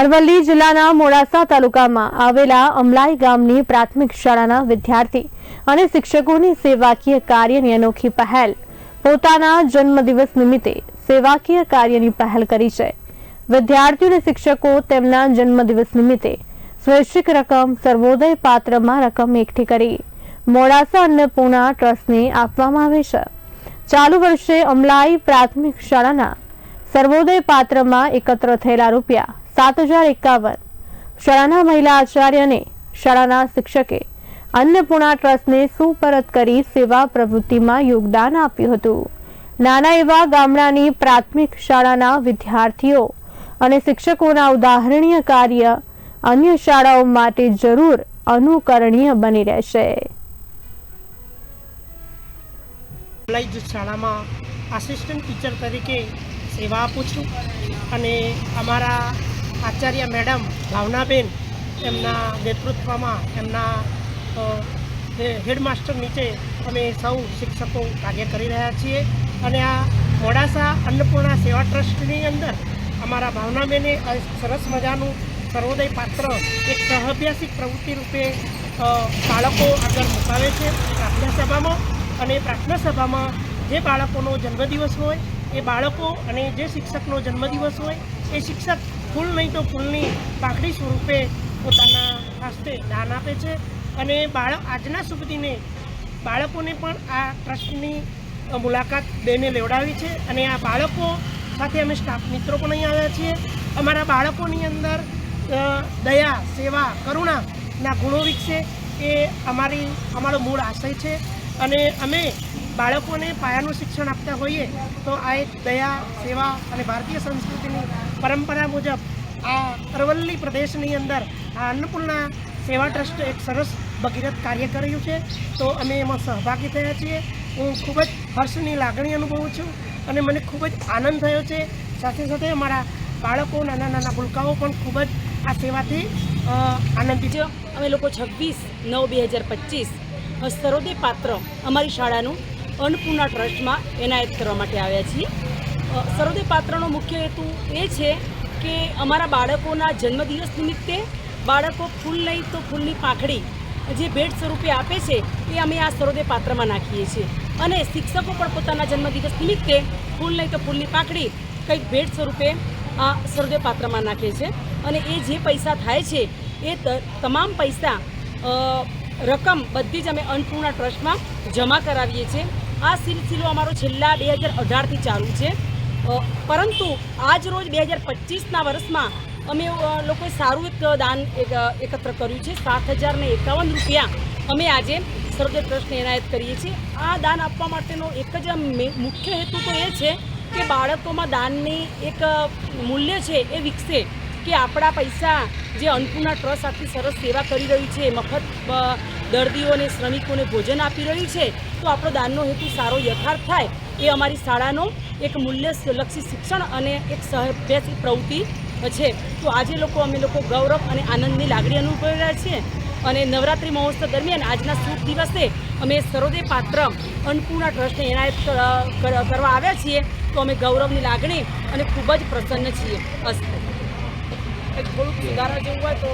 અરવલ્લી જિલ્લાના મોડાસા તાલુકામાં આવેલા અમલાઈ ગામની પ્રાથમિક શાળાના વિદ્યાર્થી અને શિક્ષકોની સેવાકીય કાર્યની અનોખી પહેલ. પોતાના જન્મદિવસ નિમિત્તે સેવાકીય કાર્યની પહેલ કરી છે. વિદ્યાર્થીઓ અને શિક્ષકો તેમના જન્મદિવસ નિમિત્તે સ્વૈચ્છિક રકમ, સર્વોદય પાત્રમાં રકમ એકઠી કરી મોડાસા અન્નપૂર્ણા ટ્રસ્ટને આપવામાં આવે છે. ચાલુ વર્ષે અમલાઈ પ્રાથમિક શાળાના સર્વોદય પાત્રમાં એકત્ર થયેલા રૂપિયા સાત હજાર એકાવન. શાળાના મહિલા આચાર્યને શાળાના શિક્ષકે અન્નપૂર્ણા ટ્રસ્ટને સુપરત કરી સેવા પ્રવૃત્તિમાં યોગદાન આપ્યું હતું. નાના એવા ગામડાની પ્રાથમિક શાળાના વિદ્યાર્થીઓ અને શિક્ષકોના ઉદાહરણીય કાર્ય અન્ય શાળાઓ માટે જરૂર અનુકરણીય બની રહેશે. શાળામાં આસિસ્ટન્ટ ટીચર તરીકે સેવા આપું છું. અને અમારા આચાર્ય મેડમ ભાવનાબેન એમના નેતૃત્વમાં એમના હેડમાસ્ટર નીચે અમે સૌ શિક્ષકો કાર્ય કરી રહ્યા છીએ. અને આ મોડાસા અન્નપૂર્ણા સેવા ટ્રસ્ટની અંદર અમારા ભાવનાબેને સરસ મજાનું સર્વોદય પાત્ર એક સહઅભ્યાસિક પ્રવૃત્તિ રૂપે બાળકો આગળ મુકાવે છે. પ્રાર્થના સભામાં અને પ્રાર્થના સભામાં જે બાળકોનો જન્મદિવસ હોય એ બાળકો અને જે શિક્ષકનો જન્મદિવસ હોય, એ શિક્ષક ફૂલ નહીં તો ફૂલની પાકડી સ્વરૂપે પોતાના હસ્તે દાન આપે છે. અને બાળક, આજના સુધીને બાળકોને પણ આ ટ્રસ્ટની મુલાકાત બેને લેવડાવી છે. અને આ બાળકો સાથે અમે સ્ટાફ મિત્રો પણ અહીં આવ્યા છીએ. અમારા બાળકોની અંદર દયા, સેવા કરુણાના ગુણો વિકસે. એ અમારી, અમારો મૂળ આશય છે. અને અમે બાળકોને પાયાનું શિક્ષણ આપતા હોઈએ તો આ એક દયા, સેવા અને ભારતીય સંસ્કૃતિની પરંપરા મુજબ આ અરવલ્લી પ્રદેશની અંદર આ અન્નપૂર્ણા સેવા ટ્રસ્ટ એક સરસ ભગીરથ કાર્ય કર્યું છે. તો અમે એમાં સહભાગી થયા છીએ. હું ખૂબ જ હર્ષની લાગણી અનુભવું છું અને મને ખૂબ જ આનંદ થયો છે. સાથે સાથે અમારા બાળકો, નાના નાના ભૂલકાઓ પણ ખૂબ જ આ સેવાથી આનંદિત અમે લોકો છવ્વીસ નવ બે હજાર પચીસ સરોદય પાત્ર અમારી શાળાનું અન્નપૂર્ણા ટ્રસ્ટમાં એનાયત કરવા માટે આવ્યા છીએ. સરોદય પાત્રનો મુખ્ય હેતુ એ છે કે અમારા બાળકોના જન્મદિવસ નિમિત્તે બાળકો ફૂલ નહીં તો ફૂલની પાંખડી જે ભેટ સ્વરૂપે આપે છે એ અમે આ સરોદય પાત્રમાં નાખીએ છીએ. અને શિક્ષકો પણ પોતાના જન્મદિવસ નિમિત્તે ફૂલ નહીં તો ફૂલની પાંખડી કંઈક ભેટ સ્વરૂપે આ સરોદય પાત્રમાં નાખે છે. અને એ જે પૈસા થાય છે એ તમામ પૈસા રકમ બધી જ અમે અન્નપૂર્ણા ટ્રસ્ટમાં જમા કરાવીએ છીએ. આ સિલસિલો અમારો છેલ્લા બે હજાર અઢારથી ચાલુ છે. પરંતુ આજ રોજ બે હજાર પચીસના વર્ષમાં અમે લોકોએ સારું એક દાન એક, એકત્ર કર્યું છે. સાત હજારને એકાવન રૂપિયા અમે આજે સર્વોદય ટ્રસ્ટને એનાયત કરીએ છીએ. આ દાન આપવા માટેનો એક જ મુખ્ય હેતુ તો એ છે કે બાળકોમાં દાનની એક મૂલ્ય છે એ વિકસે કે આપણા પૈસા જે અન્નપૂર્ણા ટ્રસ્ટ આટલી સરસ સેવા કરી રહ્યું છે મફત દર્દીઓને શ્રમિકોને ભોજન આપી રહ્યું છે, તો આપણો દાનનો હેતુ સારો યથાર્થ થાય એ અમારી શાળાનો એક મૂલ્યલક્ષી શિક્ષણ અને એક સહભ્યાસી પ્રવૃત્તિ છે. તો આજે લોકો, અમે લોકો ગૌરવ અને આનંદની લાગણી અનુભવી રહ્યા છીએ અને નવરાત્રિ મહોત્સવ દરમિયાન આજના શુભ દિવસે અમે સરોદય પાત્ર અન્નપૂર્ણા ટ્રસ્ટને એનાયત કરવા આવ્યા છીએ. તો અમે ગૌરવની લાગણી અને ખૂબ જ પ્રસન્ન છીએ. અસ્ત થોડુંક સુધારા જેવું હોય તો